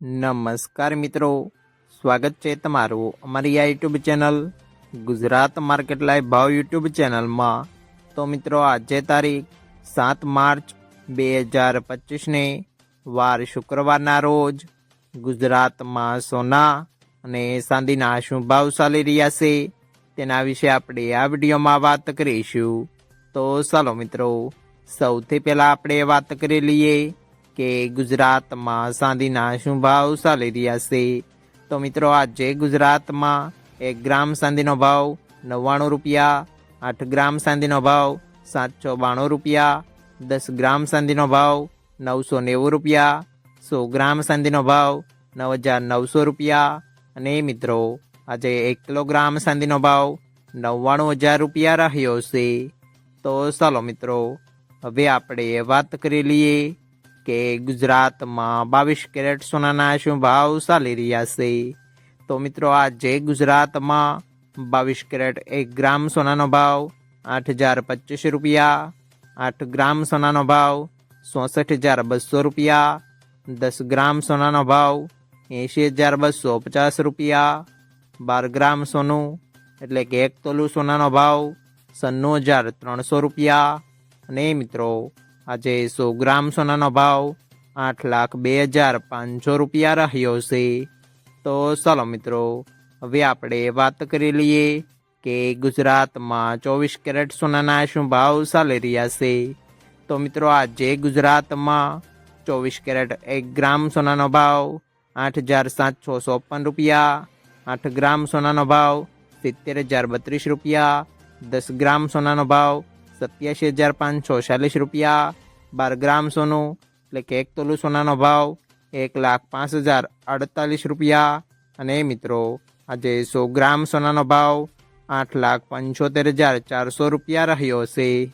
નમસ્કાર મિત્રો. સ્વાગત છે તમારું અમારી આ YouTube channel Gujarat market live ભાવ યુટ્યુબ ચેનલમાં. તો મિત્રો, આજે તારીખ સાત માર્ચ બે હજાર પચીસને વાર શુક્રવારના રોજ ગુજરાતમાં સોના અને ચાંદીના શું ભાવ ચાલી રહ્યા છે તેના વિશે આપણે આ વિડીયોમાં વાત કરીશું. તો ચાલો મિત્રો, સૌથી પહેલાં આપણે વાત કરી લઈએ કે ગુજરાતમાં સાંધીના શું ભાવ ચાલી રહ્યા છે? તો મિત્રો, આજે ગુજરાતમાં એક ગ્રામ સાંધીનો ભાવ નવ્વાણું રૂપિયા, આઠ ગ્રામ સાંધીનો ભાવ સાતસો બાણું રૂપિયા, દસ ગ્રામ સાંધીનો ભાવ નવસો નેવું રૂપિયા, સો ગ્રામ સાંધીનો ભાવ નવ હજાર નવસો રૂપિયા. અને મિત્રો, આજે એક કિલોગ્રામ સાંધીનો ભાવ નવ્વાણું હજાર રૂપિયા રહ્યો છે. તો ચાલો મિત્રો, હવે આપણે વાત કરી લઈએ કે ગુજરાતમાં બાવીસ કેરેટ સોનાના શું ભાવ ચાલી રહ્યા છે? તો મિત્રો આજે ગુજરાતમાં બાવીસ કેરેટ એક ગ્રામ સોનાનો ભાવ આઠ હજાર પચીસ રૂપિયા, આઠ ગ્રામ સોનાનો ભાવ ચોસઠ હજાર બસો રૂપિયા, દસ ગ્રામ સોનાનો ભાવ એંશી હજાર બસો પચાસ રૂપિયા, બાર ગ્રામ સોનું એટલે કે એક તોલું સોનાનો ભાવ સન્નું હજાર ત્રણસો રૂપિયા. અને મિત્રો આજે સો ગ્રામ સોનાનો ભાવ આઠ લાખ બે હજાર પાંચસો રૂપિયા રહ્યો છે. તો ચાલો મિત્રો, હવે આપણે વાત કરી લઈએ કે ગુજરાતમાં ચોવીસ કેરેટ સોનાના શું ભાવ ચાલી રહ્યા છે. તો મિત્રો, આજે ગુજરાતમાં ચોવીસ કેરેટ એક ગ્રામ સોનાનો ભાવ આઠ હજાર સાતસો ચોપન રૂપિયા, આઠ ગ્રામ સોનાનો ભાવ સિત્તેર હજાર બત્રીસ રૂપિયા, દસ ગ્રામ સોનાનો ભાવ સત્યાસી હજાર પાંચસો ચાલીસ રૂપિયા, બાર ગ્રામ સોનું, એટલે કે એક તોલું સોનાનો ભાવ, એક લાખ પાંચ હજાર અડતાલીસ રૂપિયા. અને મિત્રો, આજે સો ગ્રામ સોનાનો ભાવ આઠ લાખ પંચોતેર હજાર ચારસો રૂપિયા રહ્યો છે.